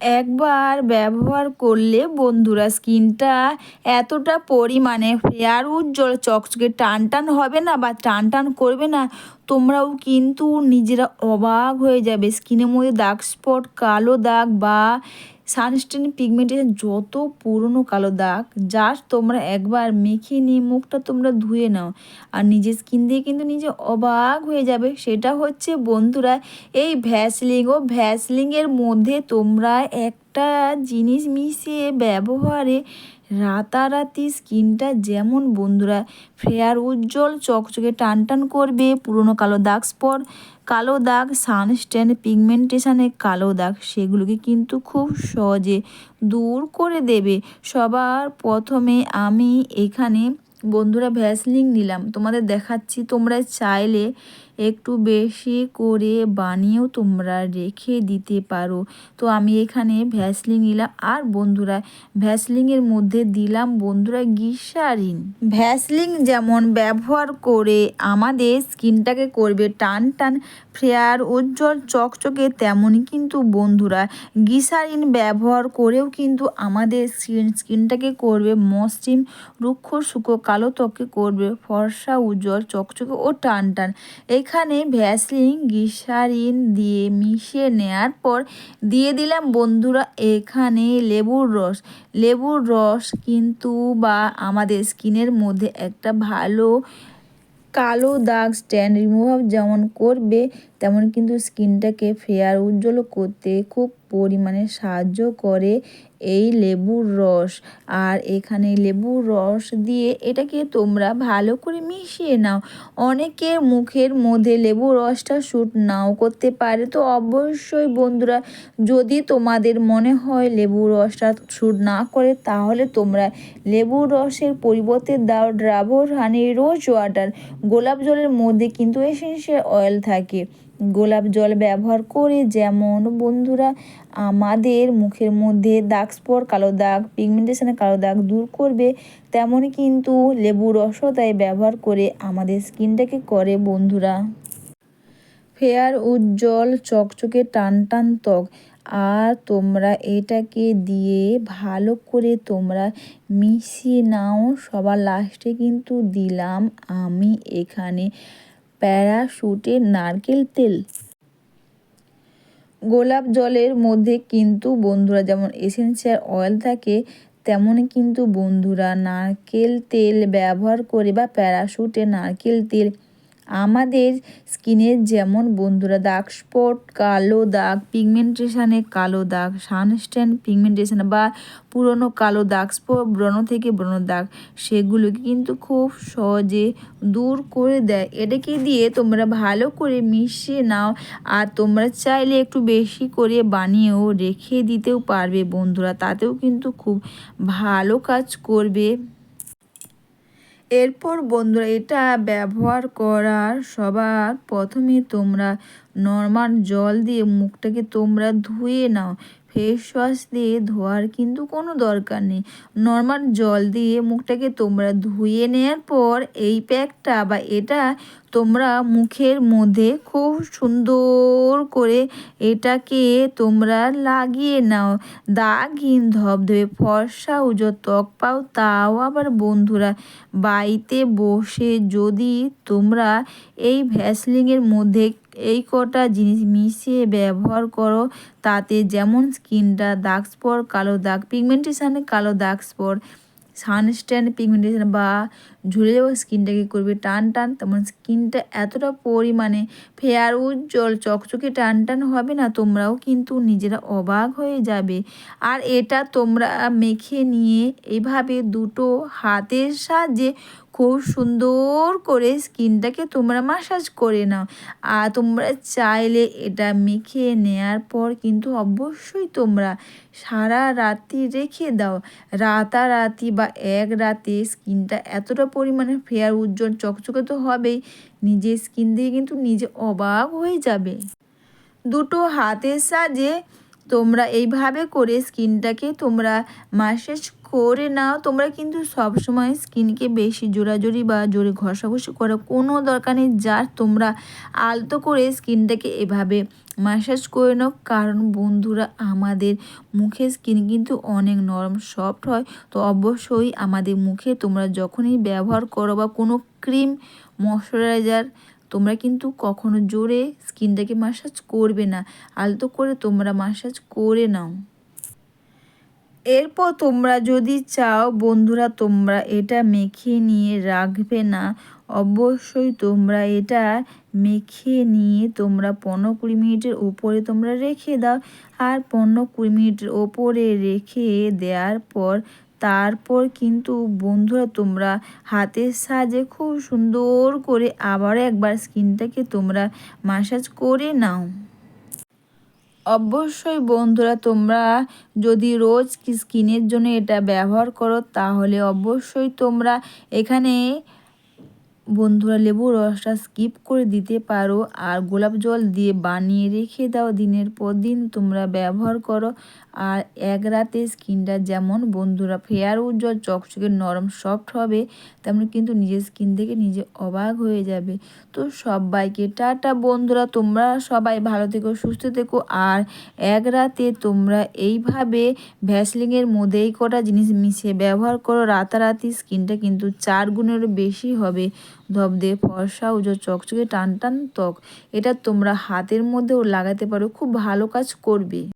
একবার ব্যবহার করলে বন্ধুরা স্কিনটা এতটা পরিমাণে ফেয়ার উজ্জ্বল, চকচকে টান টান হবে না বা টান টান করবে না। তোমরাও কিন্তু নিজেরা অবাক হয়ে যাবে। স্কিনের মধ্যে দাগ স্পট কালো দাগ বা সানস্ক্রিন পিগমেন্টেশন যত পুরনো কালো দাগ জাস্ট তোমরা একবার মেখে নিয়ে মুখটা তোমরা ধুয়ে নাও। আর নিজের স্কিন দিয়ে কিন্তু নিজে অবাক হয়ে যাবে। সেটা হচ্ছে বন্ধুরা, এই ভ্যাসলিং ও ভ্যাসলিংয়ের মধ্যে তোমরা একটা জিনিস মিশিয়ে ব্যবহারে রাতারাতি স্কিনটা যেমন বন্ধুরা, ফেয়ার উজ্জ্বল, চকচকে টান টান করবে, পুরনো কালো দাগ স্পট, কালো দাগ সানস্ট্যান পিগমেন্টেশানে কালো দাগ, সেগুলোকে কিন্তু খুব সহজে দূর করে দেবে। সবার প্রথমে আমি এখানে বন্ধুরা ভ্যাসলিন নিলাম। তোমাদের দেখাচ্ছি, তোমরা চাইলে একটু বেশি করে বানিয়েও তোমরা রেখে দিতে পারো। তো আমি এখানে ভ্যাসলিন নিলাম। আর বন্ধুরা, ভ্যাসলিনের মধ্যে দিলাম বন্ধুরা গিসারিন ভ্যাসলিন যেমন ব্যবহার করে আমাদের স্কিনটাকে করবে টান টান ফ্রেয়ার উজ্জ্বল, চকচকে তেমনই কিন্তু বন্ধুরা গিসারিন ব্যবহার করেও কিন্তু আমাদের স্কিন, স্কিনটাকে করবে মসৃণ, রুক্ষ, শুকো, কালো ত্বকে করবে ফর্সা, উজ্জ্বল, চকচকে ও টান টান। এখানে ভ্যাসলিন, গ্লিসারিন দিয়ে মিশিয়ে নেয়ার পর দিয়ে দিলাম, বন্ধুরা, এখানে লেবুর রস। লেবুর রস কিন্তু বা আমাদের স্কিনের মধ্যে একটা ভালো কালো দাগ স্ট্যান্ড রিমুভ যেমন করবে, তেমন কিন্তু স্কিনটাকে ফেয়ার উজ্জ্বল করতে খুব পরিমাণে সাহায্য করে এই লেবুর রস। আর এখানে লেবুর রস দিয়ে এটাকে তোমরা ভালো করে মিশিয়ে নাও। অনেকের মুখের মধ্যে লেবুর রসটা শ্যুট নাও করতে পারে। তো অবশ্যই বন্ধুরা, যদি তোমাদের মনে হয় লেবুর রসটা শ্যুট না করে, তাহলে তোমরা লেবুর রসের পরিবর্তে দাও ড্রাভর হানি রোজ ওয়াটার গোলাপ জলের মধ্যে কিন্তু এসেন্সিয়াল অয়েল থাকে। গোলাপ জল ব্যবহার করে যেমন বন্ধুরা আমাদের মুখের মধ্যে দাগ স্পট কালো দাগ পিগমেন্টেশনের কালো দাগ দূর করবে তেমনই কিন্তু লেবু রসও তাই ব্যবহার করে আমাদের স্কিনটাকে করে বন্ধুরা। ফেয়ার উজ্জ্বল চকচকে টান টান ত্বক, আর তোমরা এটাকে দিয়ে ভালো করে তোমরা মিশিয়ে নাও, সবার লাস্টে কিন্তু দিলাম আমি এখানে প্যারাশুটের নারকেল তেল। গোলাপ জলের মধ্যে কিন্তু বন্ধুরা যেমন এসেন্সিয়াল অয়েল থাকে, তেমনই কিন্তু বন্ধুরা নারকেল তেল ব্যবহার করে বা প্যারাশুটে নারকেল তেল আমাদের স্কিনের যেমন বন্ধুরা দাগ, স্পট, কালো দাগ পিগমেন্টেশানে কালো দাগ সানস্ট্যান্ড পিগমেন্টেশন বা পুরনো কালো দাগ, স্পট, ব্রণ থেকে ব্রণ দাগ, সেগুলোকে কিন্তু খুব সহজে দূর করে দেয়। এটাকে দিয়ে তোমরা ভালো করে মিশিয়ে নাও আর তোমরা চাইলে একটু বেশি করে বানিয়েও রেখে দিতেও পারবে বন্ধুরা। তাতেও কিন্তু খুব ভালো কাজ করবে। এরপর বন্ধুরা এটা ব্যবহার করার সবার প্রথমে তোমরা নর্মাল জল দিয়ে মুখটাকে তোমরা ধুয়ে নাও। ফেস ওয়াশ দিয়ে ধোয়ার কিন্তু কোনো দরকার নেই। নর্মাল জল দিয়ে মুখটাকে তোমরা ধুয়ে নেওয়ার পর এই প্যাকটা বা এটা তোমরা মুখের মধ্যে খুব সুন্দর করে এটাকে তোমরা লাগিয়ে নাও। দাগহীন ধবধবে ফর্সা উজো ত্বক পাও, তাও আবার বন্ধুরা বাড়িতে বসে যদি তোমরা এই ভ্যাসলিংয়ের মধ্যে এই কটা জিনিস মিশিয়ে ব্যবহার করো। তাতে যেমন স্কিনটা দাগ স্পট কালো দাগ পিগমেন্টেশনে কালো দাগ স্পট সানস্ট্যান্ড পিগমেন্টেশন বা ঝুলে যাওয়া স্কিনটাকে করবে টান টান। তেমন স্কিনটা এতটা পরিমাণে ফেয়ার উজ্জ্বল, চকচকে, টান টান হবে না, তোমরাও কিন্তু নিজেরা অবাক হয়ে যাবে। আর এটা তোমরা মেখে নিয়ে এভাবে দুটো হাতের সাহায্যে খুব সুন্দর করে স্কিনটাকে তোমরা মাসাজ করে নাও। আর তোমরা চাইলে এটা মেখে নেয়ার পর কিন্তু অবশ্যই তোমরা সারা রাতি রেখে দাও। রাতারাতি বা এক রাতে স্কিনটা এতটা পরিমাণে ফেয়ার উজ্জ্বল, চকচকে তো হবেই। নিজের স্কিন দিয়ে কিন্তু নিজে অবাক হয়ে যাবে। দুটো হাতের সাজে তোমরা এইভাবে করে স্কিনটাকে তোমরা মাসাজ করে নাও। তোমরা কিন্তু সবসময় স্কিনকে বেশি জোরাজোরি বা জোরে ঘষাঘষি করার কোনো দরকার নেই। যার তোমরা আলতো করে স্কিনটাকে এভাবে ম্যাসাজ করে নাও। কারণ বন্ধুরা, আমাদের মুখের স্কিন কিন্তু অনেক নরম, সফট হয়। তো অবশ্যই আমাদের মুখে তোমরা যখনই ব্যবহার করো বা কোনো ক্রিম, ময়শ্চারাইজার, তোমরা কিন্তু কখনো জোরে স্কিনটাকে ম্যাসাজ করবে না। আলতো করে তোমরা ম্যাসাজ করে নাও। এরপর তোমরা যদি চাও, বন্ধুরা, তোমরা এটা মেখে নিয়ে রাখবে না। অবশ্যই তোমরা এটা মেখে নিয়ে তোমরা পনেরো কুড়ি মিনিটের উপরে তোমরা রেখে দাও। আর পনেরো কুড়ি মিনিটের ওপরে রেখে দেওয়ার পর, তারপর কিন্তু বন্ধুরা, তোমরা হাতের সাহায্যে খুব সুন্দর করে আবার একবার স্কিনটাকে তোমরা মাসাজ করে নাও। অবশ্যই বন্ধুরা তোমরা যদি রোজ স্কিনের জন্য এটা ব্যবহার করো তাহলে অবশ্যই তোমরা এখানে বন্ধুরা লেবু রসটা স্কিপ করে দিতে পারো আর গোলাপ জল দিয়ে বানিয়ে রেখে দাও দিনের পর দিন। তোমরা ব্যবহার করো। আর এক রাতে স্কিনটা যেমন বন্ধুরা ফেয়ার উজ্জ্বল, চকচকে, নরম, সফট হবে, তেমন কিন্তু নিজের স্কিন থেকে নিজে অবাক হয়ে যাবে। তো সবাইকে টাটা বন্ধুরা, তোমরা সবাই ভালো থেকো, সুস্থ থেকো। আর এক রাতে তোমরা এইভাবে ভ্যাসলিংয়ের মধ্যেই কটা জিনিস মিশিয়ে ব্যবহার করো। রাতারাতি স্কিনটা কিন্তু চার গুণেরও বেশি হবে। ধবদে ফর্সা, উজো, চকচকে, টান টান, ত্বক। এটা তোমরা হাতের মধ্যেও লাগাতে পারো। খুব ভালো কাজ করবে।